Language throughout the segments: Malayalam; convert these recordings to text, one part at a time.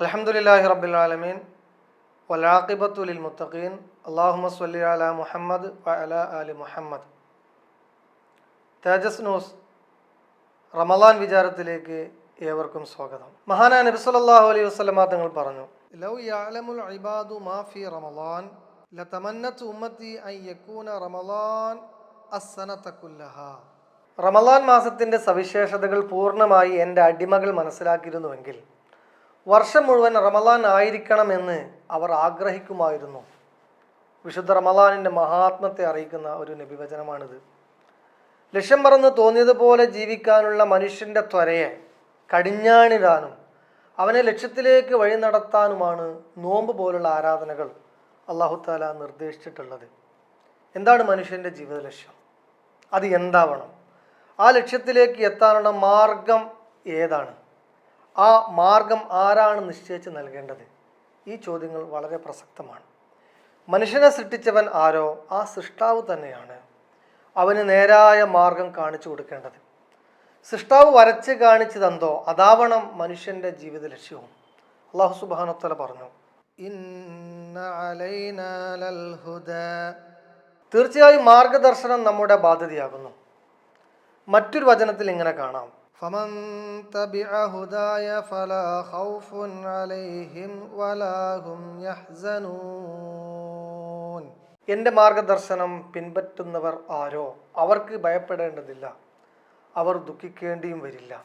അലഹമുല്ലാഹി റബ്ബുലാലമീൻ വലാഖിബത്തുലിൽ മുത്തഖീൻ അള്ളാഹുമ സ്വല്ലി അല മുഹമ്മദ് വ അല അലി മുഹമ്മദ്. തേജസ് ന്യൂസ് റമലാൻ വിചാരത്തിലേക്ക് ഏവർക്കും സ്വാഗതം. മഹാനാ നബി സല്ലല്ലാഹു അലൈഹി വസല്ലമ തങ്ങൾ പറഞ്ഞു ലൗ യഅലമുൽ ഇബാദു മാ ഫി റമളാൻ ലതമന്നതു ഉമ്മത്തി അൻ യകൂന റമളാൻ അസ്സനത കുല്ലഹാ. റമളാൻ മാസത്തിന്റെ സവിശേഷതകൾ പൂർണമായി എന്റെ അടിമകൾ മനസ്സിലാക്കിയിരുന്നുവെങ്കിൽ വർഷം മുഴുവൻ റമലാൻ ആയിരിക്കണമെന്ന് അവർ ആഗ്രഹിക്കുമായിരുന്നു. വിശുദ്ധ റമലാനിന്റെ മഹാത്മത്തെ അറിയിക്കുന്ന ഒരു നബിവചനമാണിത്. ലക്ഷ്യം മറന്ന് തോന്നിയതുപോലെ ജീവിക്കാനുള്ള മനുഷ്യന്റെ ത്വരയെ കടിഞ്ഞാണിടാനും അവനെ ലക്ഷ്യത്തിലേക്ക് വഴി നടത്താനുമാണ് നോമ്പ് പോലുള്ള ആരാധനകൾ അള്ളാഹു താല നിർദ്ദേശിച്ചിട്ടുള്ളത്. എന്താണ് മനുഷ്യന്റെ ജീവിത ലക്ഷ്യം? അത് എന്താവണം? ആ ലക്ഷ്യത്തിലേക്ക് എത്താനുള്ള മാർഗം ഏതാണ്? ആ മാർഗം ആരാണ് നിശ്ചയിച്ച് നൽകേണ്ടത്? ഈ ചോദ്യങ്ങൾ വളരെ പ്രസക്തമാണ്. മനുഷ്യനെ സൃഷ്ടിച്ചവൻ ആരോ? ആ സൃഷ്ടാവ് തന്നെയാണ്. അവന് നേരായ മാർഗം കാണിച്ചു കൊടുക്കേണ്ടത്. സൃഷ്ടാവ് വരച്ച് കാണിച്ചു തന്തോ അതാവണം മനുഷ്യന്റെ ജീവിത ലക്ഷ്യവും. അള്ളാഹു സുബാനോത്തല പറഞ്ഞു. തീർച്ചയായും മാർഗദർശനം നമ്മുടെ ബാധ്യതയാകുന്നു. മറ്റൊരു വചനത്തിൽ ഇങ്ങനെ കാണാം ഫമൻ تبع ഹുദായ فلا خوف عليهم ولا هم يحزنون. എന്റെ മാർഗദർശനം പിൻപറ്റുന്നവർ ആരോ? അവർക്ക് ഭയപ്പെടേണ്ടതില്ല. അവർ ദുഃഖിക്കേണ്ടിയും വരില്ല.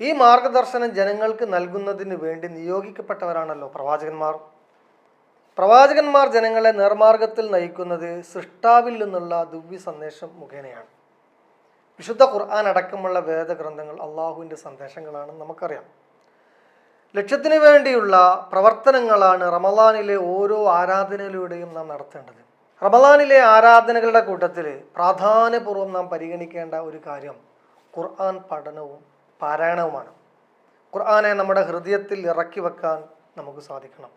ഈ മാർഗദർശനം ജനങ്ങൾക്ക് നൽകുന്നതിന് വേണ്ടി നിയോഗിക്കപ്പെട്ടവരാണല്ലോ പ്രവാചകന്മാർ. പ്രവാചകന്മാർ ജനങ്ങളെ നേർമാർഗത്തിൽ നയിക്കുന്നത് സൃഷ്ടാവിൽ നിന്നുള്ള ദിവ്യ സന്ദേശം മുഖേനയാണ്. വിശുദ്ധ ഖുർആൻ അടക്കമുള്ള വേദഗ്രന്ഥങ്ങൾ അള്ളാഹുവിന്റെ സന്ദേശങ്ങളാണെന്ന് നമുക്കറിയാം. ലക്ഷ്യത്തിന് വേണ്ടിയുള്ള പ്രവർത്തനങ്ങളാണ് റമലാനിലെ ഓരോ ആരാധനയിലൂടെയും നാം നടത്തേണ്ടത്. റമലാനിലെ ആരാധനകളുടെ കൂട്ടത്തിൽ പ്രാധാന്യപൂർവം നാം പരിഗണിക്കേണ്ട ഒരു കാര്യം ഖുർആൻ പഠനവും പാരായണവുമാണ്. ഖുർആനെ നമ്മുടെ ഹൃദയത്തിൽ ഇറക്കി വെക്കാൻ നമുക്ക് സാധിക്കണം.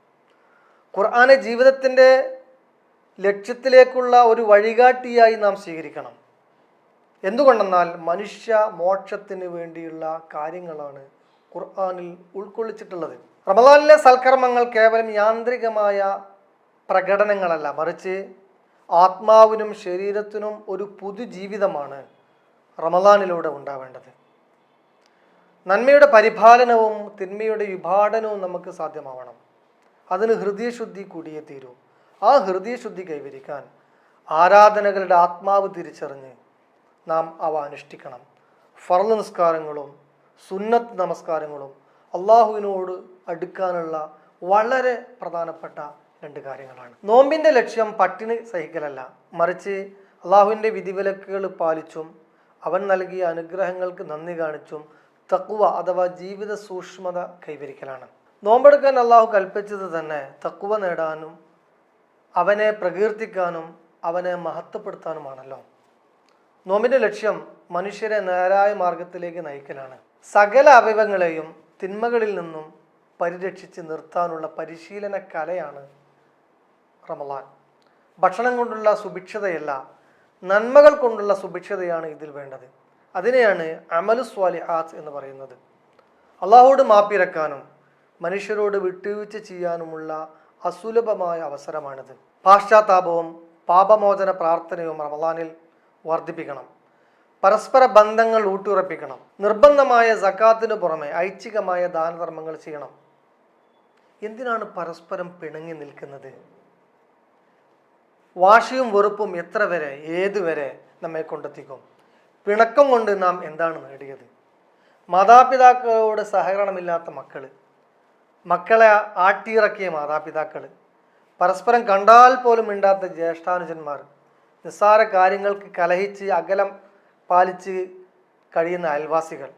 ഖുർആനെ ജീവിതത്തിന്റെ ലക്ഷ്യത്തിലേക്കുള്ള ഒരു വഴികാട്ടിയായി നാം സ്വീകരിക്കണം. എന്തുകൊണ്ടെന്നാൽ മനുഷ്യ മോക്ഷത്തിന് വേണ്ടിയുള്ള കാര്യങ്ങളാണ് ഖുർആാനിൽ ഉൾക്കൊള്ളിച്ചിട്ടുള്ളത്. റമദാനിലെ സൽക്കർമ്മങ്ങൾ കേവലം യാന്ത്രികമായ പ്രകടനങ്ങളല്ല മറിച്ച് ആത്മാവിനും ശരീരത്തിനും ഒരു പുതുജീവിതമാണ് റമദാനിലൂടെ ഉണ്ടാവേണ്ടത്. നന്മയുടെ പരിപാലനവും തിന്മയുടെ വിഭാടനവും നമുക്ക് സാധ്യമാവണം. അതിന് ഹൃദയശുദ്ധി കൂടിയേ തീരൂ. ആ ഹൃദയശുദ്ധി കൈവരിക്കാൻ ആരാധനകളുടെ ആത്മാവ് തിരിച്ചറിഞ്ഞ് നാം അവ അനുഷ്ഠിക്കണം. ഫർൾ നിസ്കാരങ്ങളും സുന്നത്ത് നമസ്കാരങ്ങളും അള്ളാഹുവിനോട് അടുക്കാനുള്ള വളരെ പ്രധാനപ്പെട്ട രണ്ട് കാര്യങ്ങളാണ്. നോമ്പിന്റെ ലക്ഷ്യം പട്ടിണി സഹിക്കലല്ല. മറിച്ച് അള്ളാഹുവിന്റെ വിധിവിലക്കുകൾ പാലിച്ചും അവൻ നൽകിയ അനുഗ്രഹങ്ങൾക്ക് നന്ദി കാണിച്ചും തക്കുവ അഥവാ ജീവിത സൂക്ഷ്മത കൈവരിക്കലാണ്. നോമ്പെടുക്കാൻ അള്ളാഹു കൽപ്പിച്ചത് തന്നെ തക്കുവ നേടാനും അവനെ പ്രകീർത്തിക്കാനും അവനെ മഹത്വപ്പെടുത്താനുമാണല്ലോ. നോമ്പിന്റെ ലക്ഷ്യം മനുഷ്യരെ നേരായ മാർഗത്തിലേക്ക് നയിക്കലാണ്. സകല അവയവങ്ങളെയും തിന്മകളിൽ നിന്നും പരിരക്ഷിച്ച് നിർത്താനുള്ള പരിശീലന കലയാണ് റമലാൻ ഭക്ഷണം കൊണ്ടുള്ള സുഭിക്ഷതയല്ല നന്മകൾ കൊണ്ടുള്ള സുഭിക്ഷതയാണ് ഇതിൽ വേണ്ടത്. അതിനെയാണ് അമലു സ്വാലി ആസ് എന്ന് പറയുന്നത്. അള്ളാഹോട് മാപ്പിരക്കാനും മനുഷ്യരോട് വിട്ടുവീഴ്ച ചെയ്യാനുമുള്ള അസുലഭമായ അവസരമാണിത്. പാശ്ചാത്താപവും പാപമോചന പ്രാർത്ഥനയും റമലാനിൽ വർദ്ധിപ്പിക്കണം. പരസ്പര ബന്ധങ്ങൾ ഊട്ടിയുറപ്പിക്കണം. നിർബന്ധമായ സക്കാത്തിന് പുറമെ ഐച്ഛികമായ ദാനധർമ്മങ്ങൾ ചെയ്യണം. എന്തിനാണ് പരസ്പരം പിണങ്ങി നിൽക്കുന്നത്? വാശിയും വെറുപ്പും എത്ര വരെ ഏതുവരെ നമ്മെ കൊണ്ടെത്തിക്കും? പിണക്കം കൊണ്ട് നാം എന്താണ് നേടിയത്? മാതാപിതാക്കളോട് സഹകരണമില്ലാത്ത മക്കൾ മക്കളെ ആട്ടിയിറക്കിയ മാതാപിതാക്കൾ പരസ്പരം കണ്ടാൽ പോലും മിണ്ടാത്ത ജ്യേഷ്ഠാനുജന്മാർ. നിസ്സാര കാര്യങ്ങൾക്ക് കലഹിച്ച് അകലം പാലിച്ച് കഴിയുന്ന അയൽവാസികൾ.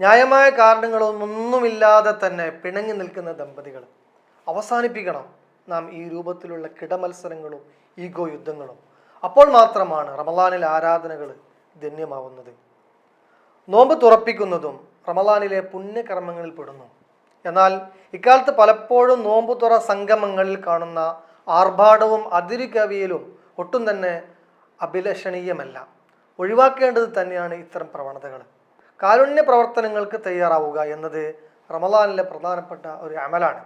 ന്യായമായ കാരണങ്ങളൊന്നുമില്ലാതെ തന്നെ പിണങ്ങി നിൽക്കുന്ന ദമ്പതികൾ. അവസാനിപ്പിക്കണം നാം ഈ രൂപത്തിലുള്ള കിടമത്സരങ്ങളും ഈഗോ യുദ്ധങ്ങളും. അപ്പോൾ മാത്രമാണ് റമലാനിലെ ആരാധനകൾ ധന്യമാവുന്നത്. നോമ്പ് തുറപ്പിക്കുന്നതും റമലാനിലെ പുണ്യകർമ്മങ്ങളിൽ പെടുന്നു. എന്നാൽ ഇക്കാലത്ത് പലപ്പോഴും നോമ്പുതുറ സംഗമങ്ങളിൽ കാണുന്ന ആർഭാടവും അതിരുകവിയലും ഒട്ടും തന്നെ അഭിലഷണീയമല്ല. ഒഴിവാക്കേണ്ടത് തന്നെയാണ് ഇത്തരം പ്രവണതകൾ. കാരുണ്യ പ്രവർത്തനങ്ങൾക്ക് തയ്യാറാവുക എന്നത് റമദാനിലെ പ്രധാനപ്പെട്ട ഒരു അമലാണ്.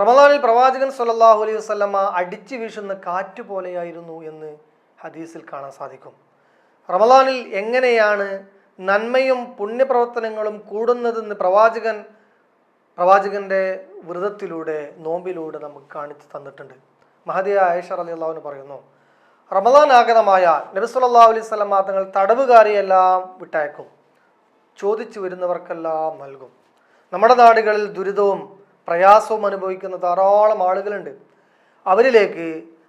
റമദാനിൽ പ്രവാചകൻ സല്ലാഹു അലൈഹി വസല്ലമ അടിച്ചു വീശുന്ന കാറ്റ് പോലെയായിരുന്നു എന്ന് ഹദീസിൽ കാണാൻ സാധിക്കും. റമദാനിൽ എങ്ങനെയാണ് നന്മയും പുണ്യപ്രവർത്തനങ്ങളും കൂടുന്നതെന്ന് പ്രവാചകൻ പ്രവാചകന്റെ വ്രതത്തിലൂടെ നോമ്പിലൂടെ നമുക്ക് കാണിച്ചു തന്നിട്ടുണ്ട്. മഹദിയ ആയിഷ അലി അള്ളാഹുവിന് പറയുന്നു റമദാൻ ആഗതമായ നബിസുല്ലാ അലൈഹി സ്വലം തങ്ങൾ തടവുകാരെയെല്ലാം വിട്ടയക്കും. ചോദിച്ചു വരുന്നവർക്കെല്ലാം നൽകും. നമ്മുടെ നാടുകളിൽ ദുരിതവും പ്രയാസവും അനുഭവിക്കുന്ന ധാരാളം ആളുകളുണ്ട്. അവരിലേക്ക്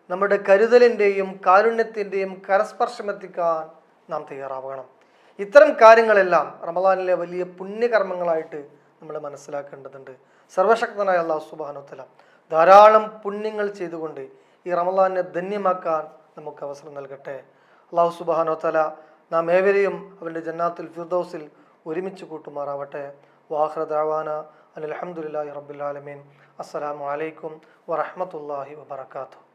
നമ്മുടെ കരുതലിന്റെയും കാരുണ്യത്തിന്റെയും കരസ്പർശം എത്തിക്കാൻ നാം തയ്യാറാവണം. ഇത്തരം കാര്യങ്ങളെല്ലാം റമദാനിലെ വലിയ പുണ്യകർമ്മങ്ങളായിട്ട് നമ്മൾ മനസ്സിലാക്കേണ്ടതുണ്ട്. സർവശക്തനായ അള്ളാഹു സുബാനുത്തല ധാരാളം പുണ്യങ്ങൾ ചെയ്തുകൊണ്ട് ഈ റമദാനെ ധന്യമാക്കാൻ നമുക്ക് അവസരം നൽകട്ടെ. അള്ളാഹു സുബാനോ തല നാം ഏവരെയും അവന്റെ ജന്നാത്തിൽ ഫിർദൗസിൽ ഒരുമിച്ച് കൂട്ടുമാറാവട്ടെ. വാഹ്ര ദാവാന അലഹമുല്ലാ റബുലാലമീൻ അലൈക്കും വറഹമത്തല്ലാഹി വബർക്കാത്തു